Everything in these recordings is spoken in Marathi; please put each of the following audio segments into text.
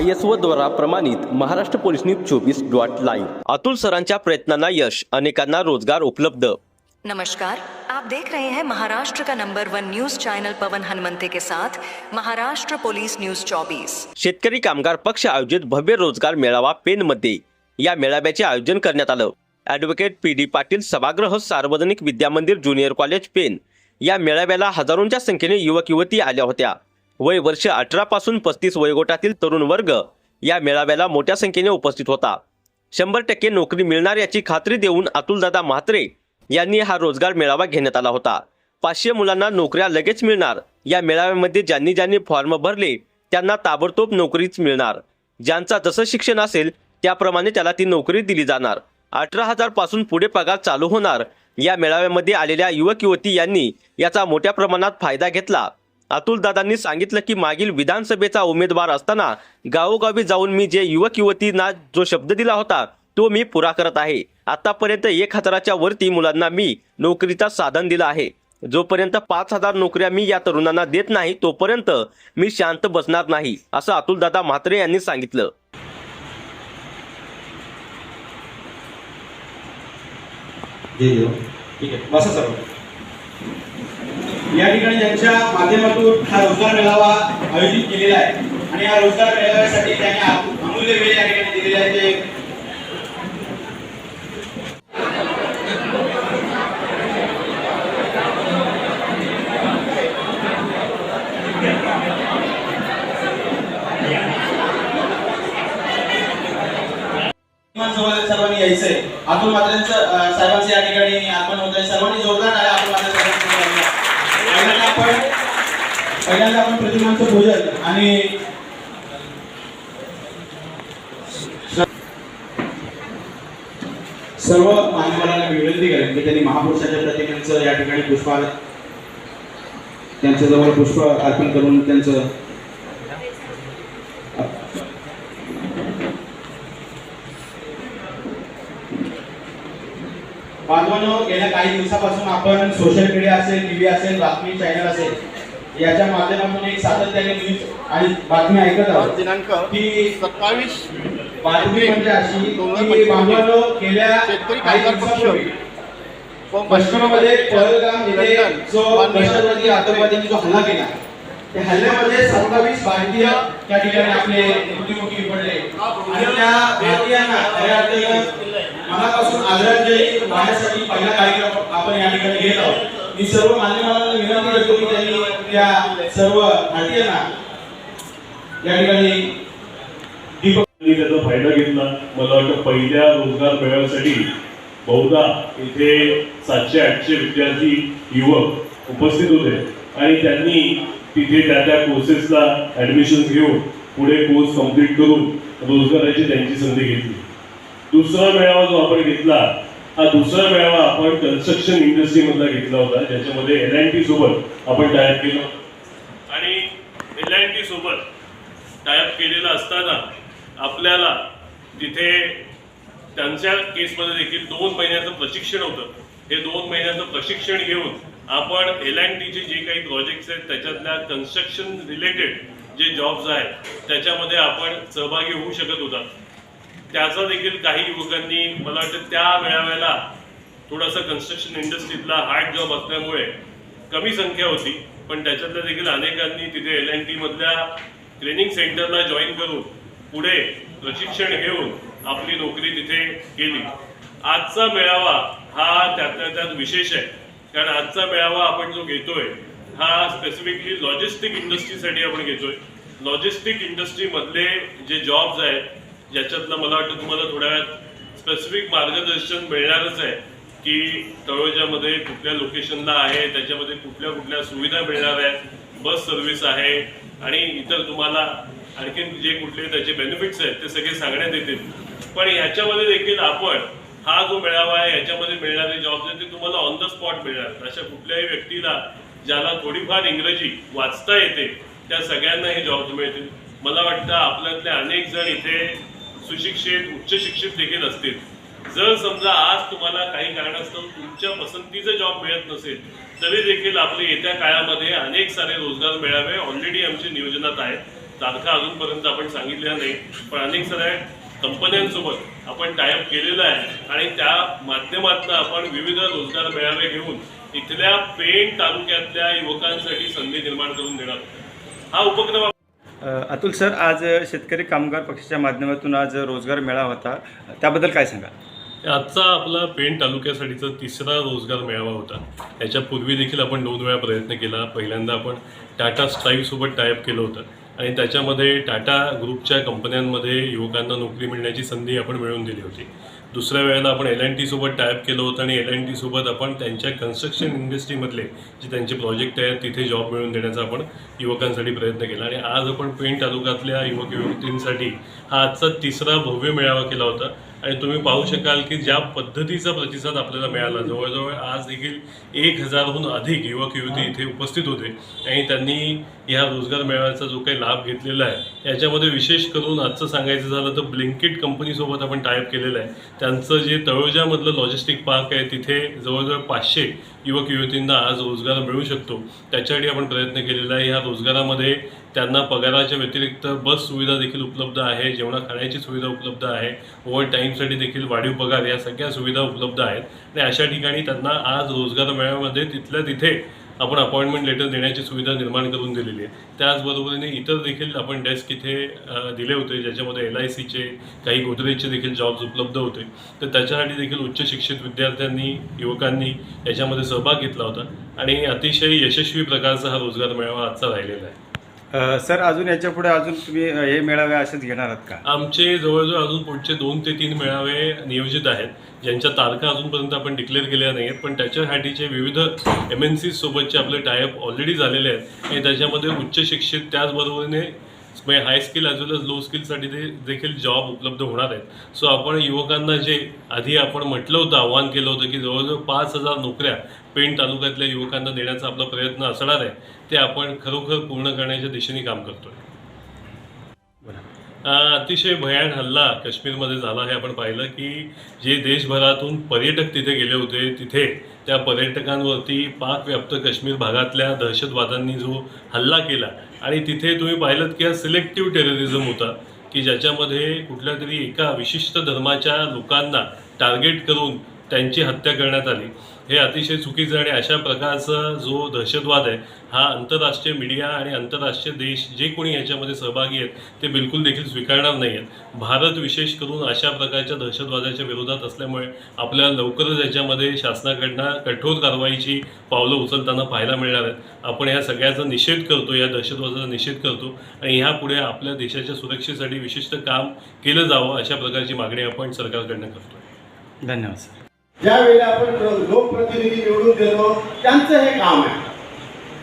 आय एस ओ द्वारा प्रमाणित महाराष्ट्र पोलीस न्यूज चोवीस डॉट लाईव्ह. अतुल सरांच्या प्रयत्नांना यश अनेकांना रोजगार उपलब्ध. नमस्कार. आप देख रहे हैं महाराष्ट्र का number one news channel Pawan Hanumante के साथ महाराष्ट्र पुलिस न्यूज 24 शेतकरी कामगार पक्ष आयोजित भव्य रोजगार मेळावा पेनमध्ये. या मेळाव्याचे आयोजन करण्यात आलं. ॲडव्होकेट पी डी पाटील सभागृह सार्वजनिक विद्यामंदिर ज्युनियर कॉलेज पेन. या मेळाव्याला हजारोंच्या संख्येने युवक युवती आल्या होत्या. वय वर्ष अठरा पासून पस्तीस वयोगटातील तरुण वर्ग या मेळाव्याला मोठ्या संख्येने उपस्थित होता. शंभर टक्के नोकरी मिळणार याची खात्री देऊन अतुलदादा म्हात्रे यांनी हा रोजगार मेळावा घेण्यात आला होता. पाचशे मुलांना नोकऱ्या लगेच मिळणार. या मेळाव्यामध्ये ज्यांनी ज्यांनी फॉर्म भरले त्यांना ताबडतोब नोकरीच मिळणार. ज्यांचा जसं शिक्षण असेल त्याप्रमाणे त्याला ती नोकरी दिली जाणार. अठरा हजारपासून पुढे पगार चालू होणार. या मेळाव्यामध्ये आलेल्या युवक युवती यांनी याचा मोठ्या प्रमाणात फायदा घेतला. अतुलदादांनी सांगितलं की मागील विधानसभेचा उमेदवार असताना गावोगावी जाऊन मी जे युवक युवतींना जो शब्द दिला होता तो मी पुरा करत आहे. आतापर्यंत एक हजाराच्या वरती मुलांना मी नोकरीचा साधन दिलं आहे. जोपर्यंत पाच हजार नोकऱ्या मी या तरुणांना देत नाही तोपर्यंत मी शांत बसणार नाही असं अतुलदादा म्हात्रे यांनी सांगितलं. ठीक आहे बसा या ठिकाणी ज्यांच्या माध्यमातून हा रोजगार मेळावा आयोजित केलेला आहे आणि या रोजगार मेळाव्यासाठी त्यांनी अमूल्य वेळ या ठिकाणी दिलेला आहे. ते सर्वांनी यायचंय. अतुल मात्र्यांचं साहेबांचं या ठिकाणी आपण होत आहे सर्वांनी जोरदार टाळ्या अतुल मात्रे साहेबांसाठी वाजवा. पहिल्यांदा आपण पहिल्यांदा आपण प्रतिमांचं पूजन आणि सर्व मान्यवरांना विनंती करेन की त्यांनी महापुरुषाच्या प्रतिमेचं या ठिकाणी पुष्पा त्यांच्या जवळ पुष्प अर्पण करून त्यांचं बांधवांनो गेल्या काही दिवसापासून आपण सोशल मीडिया असेल टीव्ही असेल बातमी चॅनल असेल याच्या माध्यमातून एक सातत्याने न्यूज आणि बातमी ऐकत आहोत दिनांक की सत्तावीस बातमी म्हणजे अशी बांधवांनो गेल्या काही दिवसापूर्वी पश्चिमेमध्ये पहलगाम येथे जो दहशतवादी आतंकवाद्यांनी जो हल्ला केला त्या हल्ल्यामध्ये सत्तावीस भारतीय त्या ठिकाणी आपले मृत्युमुखी पडले. आणि त्या भारतीयांना खऱ्या अर्थानं मनापासून आदरांजली वाहण्यासाठी पहिला कार्यक्रम आपण या ठिकाणी घेत आहोत. मी सर्व मान्यवरांना विनंती करतो की त्यांनी त्या सर्व भारतीयांना या ठिकाणी दीपक त्याचा फायदा घेतला. मला वाटतं पहिल्या रोजगार मेळाव्यासाठी बहुधा इथे सातशे आठशे विद्यार्थी युवक उपस्थित होते. आणि त्यांनी तिथे त्या त्या कोर्सेसला ऍडमिशन घेऊन पुढे कोर्स कंप्लीट करून रोजगाराची त्यांची संधी घेतली. दुसरा मेळावा जो आपण घेतला हा दुसरा मेळावा आपण कन्स्ट्रक्शन इंडस्ट्री मधला घेतला होता ज्याच्यामध्ये एल अँड टी सोबत आपण टायअप केलं. आणि एल अँड टी सोबत टायअप केलेलं असताना आपल्याला तिथे त्यांच्या केसमध्ये देखील दोन महिन्याचं प्रशिक्षण होतं हे दोन महिन्याचं प्रशिक्षण घेऊन आपण एल अँड टीचे जे काही प्रोजेक्ट्स आहेत त्याच्यातल्या कन्स्ट्रक्शन रिलेटेड जे जॉब्स आहेत त्याच्यामध्ये आपण सहभागी होऊ शकत होता. त्याचा देखील काही युवकांनी मला वाटतं त्या मेळाव्याला थोडासा कन्स्ट्रक्शन इंडस्ट्रीतला हार्ड जॉब असल्यामुळे कमी संख्या होती. पण त्याच्यातल्या देखील अनेकांनी तिथे एल एन टी मधल्या ट्रेनिंग सेंटरला जॉईन करून पुढे प्रशिक्षण घेऊन आपली नोकरी तिथे केली. आजचा मेळावा हा त्यातल्या त्यात विशेष आहे. कारण आजचा मेळावा आपण जो घेतोय हा स्पेसिफिकली लॉजिस्टिक इंडस्ट्रीसाठी आपण घेतोय. लॉजिस्टिक इंडस्ट्री मधले जे जॉब्स आहेत ज्याच्यातलं मला वाटतं तुम्हाला थोड्या वेळात स्पेसिफिक मार्गदर्शन मिळणारच आहे की तळोजामध्ये कुठल्या लोकेशनला आहे त्याच्यामध्ये कुठल्या कुठल्या सुविधा मिळणार आहेत बस सर्व्हिस आहे आणि इतर तुम्हाला आणखीन जे कुठले त्याचे बेनिफिट्स आहेत ते सगळे सांगण्यात येतील. पण ह्याच्यामध्ये देखील आपण हा जो मेळावा आहे याच्यामध्ये मिळणारे जॉब्स आहेत ते तुम्हाला ऑन द स्पॉट मिळणार. अशा कुठल्याही व्यक्तीला ज्याला थोडीफार इंग्रजी वाचता येते त्या सगळ्यांना हे जॉब्स मिळतील. मला वाटतं आपल्यातले अनेक जण इथे सुशिक्षित उच्च शिक्षित देखील असतील. जर समजा आज तुम्हाला काही कारणास्तव तुमच्या पसंतीचा जॉब मिळत नसेल तरी देखील आपले येत्या काळामध्ये अनेक सारे रोजगार मिळावे ऑलरेडी आमच्या नियोजनात आहेत. तारखा अजूनपर्यंत आपण सांगितल्या नाही पण अनेक साऱ्या कंपन्यांसोबत आपण टायअप केलेलं आहे आणि त्या माध्यमातून आपण विविध रोजगार मेळावे घेऊन इथल्या पेण तालुक्यातल्या युवकांसाठी संधी निर्माण करून देणार हा उपक्रम अतुल सर आज शेतकरी कामगार पक्षाच्या माध्यमातून आज रोजगार मेळा होता. त्याबद्दल काय सांगा आजचा आपला पेण तालुक्यासाठीचा तिसरा रोजगार मेळावा होता. त्याच्यापूर्वी देखील आपण दोन वेळा प्रयत्न केला. पहिल्यांदा आपण टाटा स्ट्राईकसोबत टायअप केलं होतं. आणि त्याच्यामध्ये टाटा ग्रुपच्या कंपन्यांमध्ये युवकांना नोकरी मिळण्याची संधी आपण मिळवून दिली होती. दुसऱ्या वेळेला आपण एल एन टीसोबत टायअप केलं होतं आणि एल एन टीसोबत आपण त्यांच्या कन्स्ट्रक्शन इंडस्ट्रीमधले जे त्यांचे प्रोजेक्ट आहेत तिथे जॉब मिळवून देण्याचा आपण युवकांसाठी प्रयत्न केला. आणि आज आपण पेण तालुक्यातल्या युवक युवतींसाठी हा आजचा तिसरा भव्य मेळावा केला होता. आणि तुम्ही पाहू शकाल की ज्या पद्धतीचा प्रतिसाद आपल्याला मिळाला जवळजवळ आज देखील एक हजारहून अधिक युवक युवती इथे उपस्थित होते आणि त्यांनी ह्या रोजगार मेळाव्याचा जो काही लाभ घेतलेला आहे याच्यामध्ये विशेष करून आजचं सांगायचं झालं तर ब्लिंकिट कंपनीसोबत आपण टायअप केलेलं आहे. त्यांचं जे तळोजामधलं लॉजिस्टिक पार्क आहे तिथे जवळजवळ पाचशे युवक युवतींना आज रोजगार मिळू शकतो. त्याच्यासाठी आपण प्रयत्न केलेला आहे. ह्या रोजगारामध्ये त्यांना पगाराच्या व्यतिरिक्त बस सुविधा देखील उपलब्ध आहे जेवणा खाण्याची सुविधा उपलब्ध आहे ओव्हर टाईमसाठी देखील वाढीव पगार या सगळ्या सुविधा उपलब्ध आहेत. आणि अशा ठिकाणी त्यांना आज रोजगार मेळ्यामध्ये तिथल्या तिथे आपण अपॉइंटमेंट लेटर देण्याची सुविधा निर्माण करून दिलेली आहे. त्याचबरोबरीने इतर देखील आपण डेस्क इथे दिले होते ज्याच्यामध्ये एल आय सीचे काही गोदरेजचे देखील जॉब्स उपलब्ध होते. तर त्याच्यासाठी देखील उच्च शिक्षित विद्यार्थ्यांनी युवकांनी याच्यामध्ये सहभाग घेतला होता. आणि अतिशय यशस्वी प्रकारचा हा रोजगार मेळावा आजचा राहिलेला आहे. अ, सर अजून याच्यापुढे अजून तुम्ही अ, हे मेळावे असेच घेणार आहात का? आमचे जवळजवळ अजून पुढचे दोन ते तीन मेळावे नियोजित आहेत. ज्यांच्या तारखा अजूनपर्यंत आपण डिक्लेअर केल्या नाही आहेत पण त्याच्यासाठीचे विविध एम एन सी सोबतचे आपले टायअप ऑलरेडी झालेले आहेत. आणि त्याच्यामध्ये उच्च शिक्षित त्याचबरोबरीने म्हणजे high skill as well as low स्किलसाठी ते देखील जॉब उपलब्ध होणार आहेत. सो आपण युवकांना जे आधी आपण म्हटलं होतं आव्हान केलं होतं की जवळजवळ पाच हजार नोकऱ्या पेण तालुक्यातल्या युवकांना देण्याचा आपला प्रयत्न असणार आहे ते आपण खरोखर पूर्ण करण्याच्या दिशेने काम करतोय. अतिशय भयान हल्ला काश्मीरमध्ये झाला हे आपण पाहिलं की जे देशभरातून पर्यटक तिथे गेले होते तिथे त्या पर्यटकांवरती पाकव्याप्त काश्मीर भागातल्या दहशतवाद्यांनी जो हल्ला केला आणि तिथे तुम्ही पाहिलं की हा सिलेक्टिव्ह टेररिझम होता की ज्याच्यामध्ये कुठल्या तरी एका विशिष्ट धर्माच्या लोकांना टार्गेट करून त्यांची हत्या करण्यात आली. हे अतिशय चुकीचं आणि अशा प्रकारचा जो दहशतवाद आहे हा आंतरराष्ट्रीय मीडिया आणि आंतरराष्ट्रीय देश जे कोणी याच्यामध्ये सहभागी आहेत ते बिलकुल देखील स्वीकारणार नाही आहेत. भारत विशेष करून अशा प्रकारच्या दहशतवादाच्या विरोधात असल्यामुळे आपल्याला लवकरच याच्यामध्ये शासनाकडनं कठोर कारवाईची पावलं उचलताना पाहायला मिळणार आहेत. आपण या सगळ्याचा निषेध करतो या दहशतवादाचा निषेध करतो आणि ह्यापुढे आपल्या देशाच्या सुरक्षेसाठी विशिष्ट काम केलं जावं अशा प्रकारची मागणी आपण सरकारकडनं करतो धन्यवाद सर. ज्या वेळेला आपण लोकप्रतिनिधी निवडून देतो त्यांचं हे काम आहे.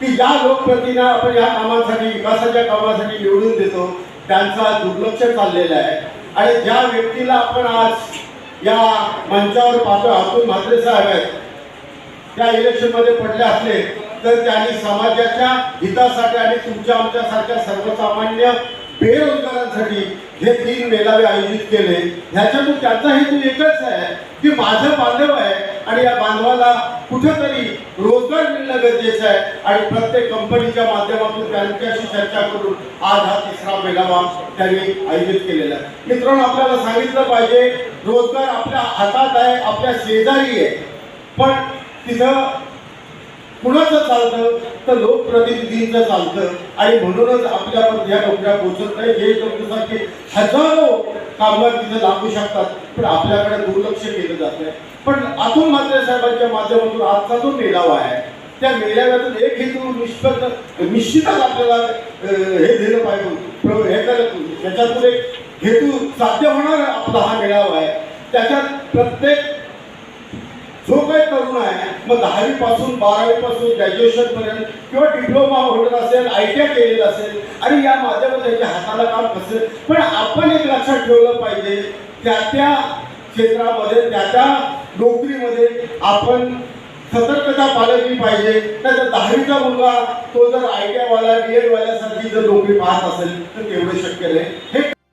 की ज्या लोकप्रतिनिधी आपण या कामासाठी विकासाच्या कामासाठी निवडून देतो त्यांचा दुर्लक्ष चाललेला आहे. आणि ज्या व्यक्तीला आपण आज या मंचावर पाहतो अतुल म्हात्रे साहेब आहेत त्या इलेक्शनमध्ये पडले असले तर त्यांनी समाजाच्या हितासाठी आणि तुमच्या आमच्यासारख्या सर्वसामान्य बेरोजगारांसाठी हे तीन मेळावे आयोजित केले. ह्याच्यातून त्यांचा हेतू एकच आहे की माझं बांधव आहे आणि या बांधवाला कुठेतरी रोजगार मिळणं गरजेचं आहे. आणि प्रत्येक कंपनीच्या माध्यमातून त्यांच्याशी चर्चा करून आज हा तिसरा मेळावा त्यांनी आयोजित केलेला आहे. मित्रांनो आपल्याला सांगितलं पाहिजे रोजगार आपल्या हातात आहे आपल्या शेजारी आहे. पण तिथं कुणाचं चालतं? तर लोकप्रतिनिधींचं चालतं. आणि म्हणूनच आपल्यावर ह्या नोकऱ्या पोहोचत नाही. हे नोकरीसारखे हजारो कामगार तिथं लागू शकतात. पण आपल्याकडे दुर्लक्ष केलं जात आहे पण अतुल म्हात्रे साहेबांच्या माध्यमातून आजचा जो मेळावा आहे त्या मेळाव्यातून एक हेतू निष्पन्न निश्चितच आपल्याला हे दिलं पाहिजे. हे करत त्याच्यातून एक हेतू साध्य होणार आपला हा मेळावा आहे. त्याच्यात प्रत्येक जो काही तरुण आहे मग दहावी पासून बारावी पासून ग्रॅज्युएशन पर्यंत किंवा डिप्लोमा होत असेल आय टी आय केलेलं असेल आणि या माध्यमात त्यांच्या हाताला काम असेल पण आपण एक लक्षात ठेवलं पाहिजे त्या त्या क्षेत्रामध्ये त्या त्या नोकरीमध्ये आपण सतर्कता पाळली पाहिजे. तर दहावीचा मुलगा तो जर आय टी आयवाला बी डी जर नोकरी पाहत असेल तर तेवढं शक्य नाही. हे